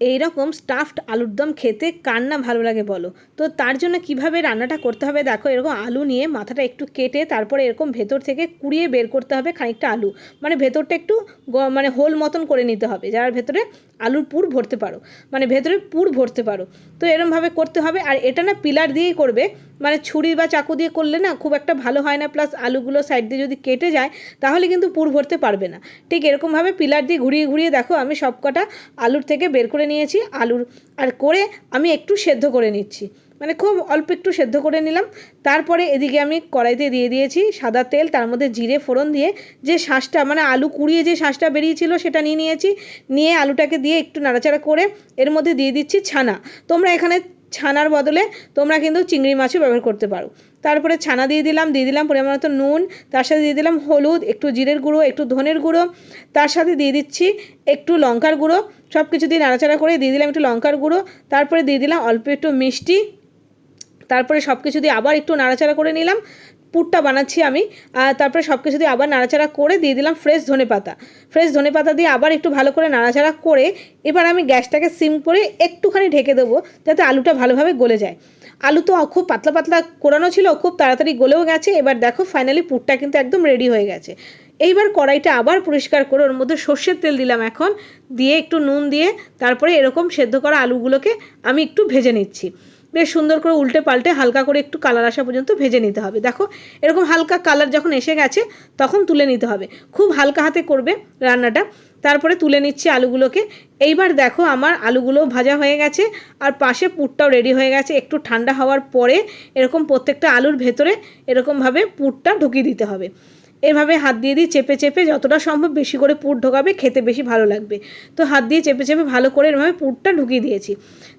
এই রকম স্টাফড আলুর দম খেতে কার না ভালো লাগে বলো? তো তার জন্য কীভাবে রান্নাটা করতে হবে? দেখো, এরকম আলু নিয়ে মাথাটা একটু কেটে তারপরে এরকম ভেতর থেকে কুড়িয়ে বের করতে হবে খানিকটা আলু। মানে ভেতরটা একটু মানে হোল মতন করে নিতে হবে। যার ভেতরে আলুর পুর ভরতে পারো। মানে ভেতরে পুর ভরতে পারো। তো এরমভাবে করতে হবে। আর এটা না পিলার দিয়েই করবে। মানে ছুরি বা চাকু দিয়ে করলে না খুব একটা ভালো হয় না। প্লাস আলুগুলো সাইড দিয়ে যদি কেটে যায়, তাহলে কিন্তু পুর ভরতে পারবে না। ঠিক এরকমভাবে পিলার দিয়ে ঘুরিয়ে ঘুরিয়ে দেখো, আমি সব কটা আলুর থেকে বের করে নিয়েছি আলুর। আর করে আমি একটু সেদ্ধ করে নিচ্ছি। মানে খুব অল্প একটু সেদ্ধ করে নিলাম। তারপরে এদিকে আমি কড়াইতে দিয়ে দিয়েছি সাদা তেল, তার মধ্যে জিরে ফোড়ন দিয়ে যে শাঁসটা মানে আলু কুড়িয়ে যে শাঁসটা বেরিয়েছিল সেটা নিয়ে নিয়েছি। নিয়ে আলুটাকে দিয়ে একটু নাড়াচাড়া করে এর মধ্যে দিয়ে দিচ্ছি ছানা। তোমরা এখানে ছানার বদলে তোমরা কিন্তু চিংড়ি মাছও ব্যবহার করতে পারো। তারপরে ছানা দিয়ে দিলাম দিয়ে দিলাম পরিমাণ মতো নুন, তার সাথে দিয়ে দিলাম হলুদ, একটু জিরের গুঁড়ো, একটু ধনের গুঁড়ো, তার সাথে দিয়ে দিচ্ছি একটু লঙ্কার গুঁড়ো সব কিছু দিয়ে নাড়াচাড়া করে দিয়ে দিলাম একটু লঙ্কার গুঁড়ো, তারপরে দিয়ে দিলাম অল্প একটু মিষ্টি, তারপরে সব কিছু দিয়ে আবার একটু নাড়াচাড়া করে নিলাম, পুরটা বানাচ্ছি আমি, আর তারপরে সব কিছু দিয়ে আবার নাড়াচাড়া করে দিয়ে দিলাম ফ্রেশ ধনে পাতা, ফ্রেশ ধনে পাতা দিয়ে আবার একটু ভালো করে নাড়াচাড়া করে এবার আমি গ্যাসটাকে সিম করে একটুখানি ঢেকে দেবো, যাতে আলুটা ভালোভাবে গলে যায়। আলু তো খুব পাতলা পাতলা কোরানো ছিল, খুব তাড়াতাড়ি গলেও গেছে। এবার দেখো ফাইনালি পুরটা কিন্তু একদম রেডি হয়ে গেছে। এইবার কড়াইটা আবার পরিষ্কার করে ওর মধ্যে সর্ষের তেল দিলাম এখন, দিয়ে একটু নুন দিয়ে তারপরে এরকম সেদ্ধ করা আলুগুলোকে আমি একটু ভেজে নিচ্ছি। বেশ সুন্দর করে উল্টে পাল্টে হালকা করে একটু কালার আসা পর্যন্ত ভেজে নিতে হবে। দেখো এরকম হালকা কালার যখন এসে গেছে, তখন তুলে নিতে হবে। খুব হালকা হাতে করবে রান্নাটা। তারপরে তুলে নিচ্ছি আলুগুলোকে। এইবার দেখো আমার আলুগুলো ভাজা হয়ে গেছে, আর পাশে পুরটাও রেডি হয়ে গেছে। একটু ঠান্ডা হওয়ার পরে এরকম প্রত্যেকটা আলুর ভেতরে এরকমভাবে পুরটা ঢুকিয়ে দিতে হবে। এভাবে হাত দিয়ে দিয়ে চেপে চেপে যতটা সম্ভব বেশি করে পুর ঢোকাবে, খেতে বেশি ভালো লাগবে। তো হাত দিয়ে চেপে চেপে ভালো করে এরভাবে পুরটা ঢুকিয়ে দিয়েছি।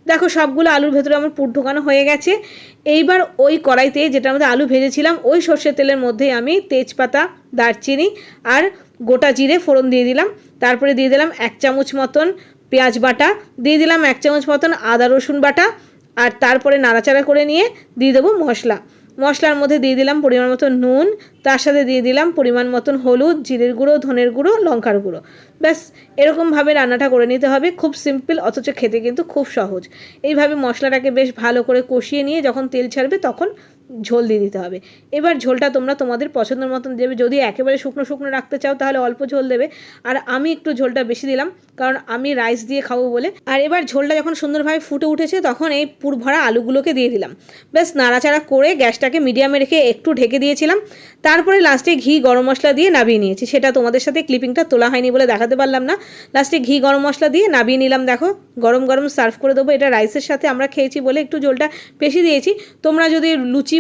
দেখো সবগুলো আলুর ভেতরে আমার পুর ঢোকানো হয়ে গেছে। এইবার ওই কড়াইতে যেটা আমাদের আলু ভেজেছিলাম, ওই সর্ষের তেলের মধ্যে আমি তেজপাতা, দারচিনি আর গোটা জিরে ফোড়ন দিয়ে দিলাম। তারপরে দিয়ে দিলাম এক চামচ মতন পেঁয়াজ বাটা, দিয়ে দিলাম এক চামচ মতন আদা, রসুন বাটা আর তারপরে নাড়াচাড়া করে নিয়ে দিয়ে দেবো মশলা। মশলার মধ্যে দিয়ে দিলাম পরিমাণ মতো নুন, তার সাথে দিয়ে দিলাম পরিমাণ মতন হলুদ, জিরের গুঁড়ো, ধনের গুঁড়ো, লঙ্কার গুঁড়ো। ব্যাস, এরকমভাবে রান্নাটা করে নিতে হবে, খুব সিম্পল, অথচ খেতে কিন্তু খুব সহজ। এইভাবে মশলাটাকে বেশ ভালো করে কষিয়ে নিয়ে যখন তেল ছাড়বে তখন ঝোল দিয়ে দিতে হবে। এবার ঝোলটা তোমরা তোমাদের পছন্দের মতন দেবে। যদি একেবারে শুকনো শুকনো রাখতে চাও তাহলে অল্প ঝোল দেবে। আর আমি একটু ঝোলটা বেশি দিলাম, কারণ আমি রাইস দিয়ে খাব বলে। আর এবার ঝোলটা যখন সুন্দরভাবে ফুটে উঠেছে তখন এই পুর ভরা আলুগুলোকে দিয়ে দিলাম। বেশ নাড়াচাড়া করে গ্যাসটাকে মিডিয়ামে রেখে একটু ঢেকে দিয়েছিলাম। তারপরে লাস্টে ঘি গরম মশলা দিয়ে নাবিয়ে নিয়েছি। সেটা তোমাদের সাথে ক্লিপিংটা তোলা হয়নি বলে দেখাতে পারলাম না। লাস্টে ঘি গরম মশলা দিয়ে নাবিয়ে নিলাম, দেখো। গরম গরম সার্ভ করে দেবো। এটা রাইসের সাথে আমরা খেয়েছি বলে একটু ঝোলটা বেশি দিয়েছি। তোমরা যদি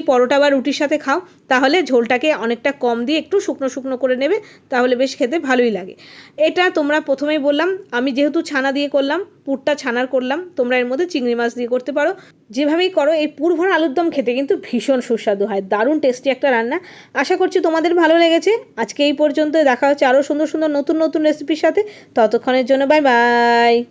পরোটা বা রুটির সাথে খাও, তাহলে ঝোলটাকে অনেকটা কম দিয়ে একটু শুকনো শুকনো করে নেবে, তাহলে বেশ খেতে ভালোই লাগে। এটা তোমরা প্রথমেই বললাম, আমি যেহেতু ছানা দিয়ে করলাম, পুরটা ছানার করলাম, তোমরা এর মধ্যে চিংড়ি মাছ দিয়ে করতে পারো। যেভাবেই করো, এই পুর ভরা আলুর দম খেতে কিন্তু ভীষণ সুস্বাদু হয়, দারুণ টেস্টি একটা রান্না। আশা করছি তোমাদের ভালো লেগেছে, আজকে এই পর্যন্ত দেখা হচ্ছে আরও সুন্দর সুন্দর নতুন নতুন রেসিপির সাথে, ততক্ষণের জন্য বাই বাই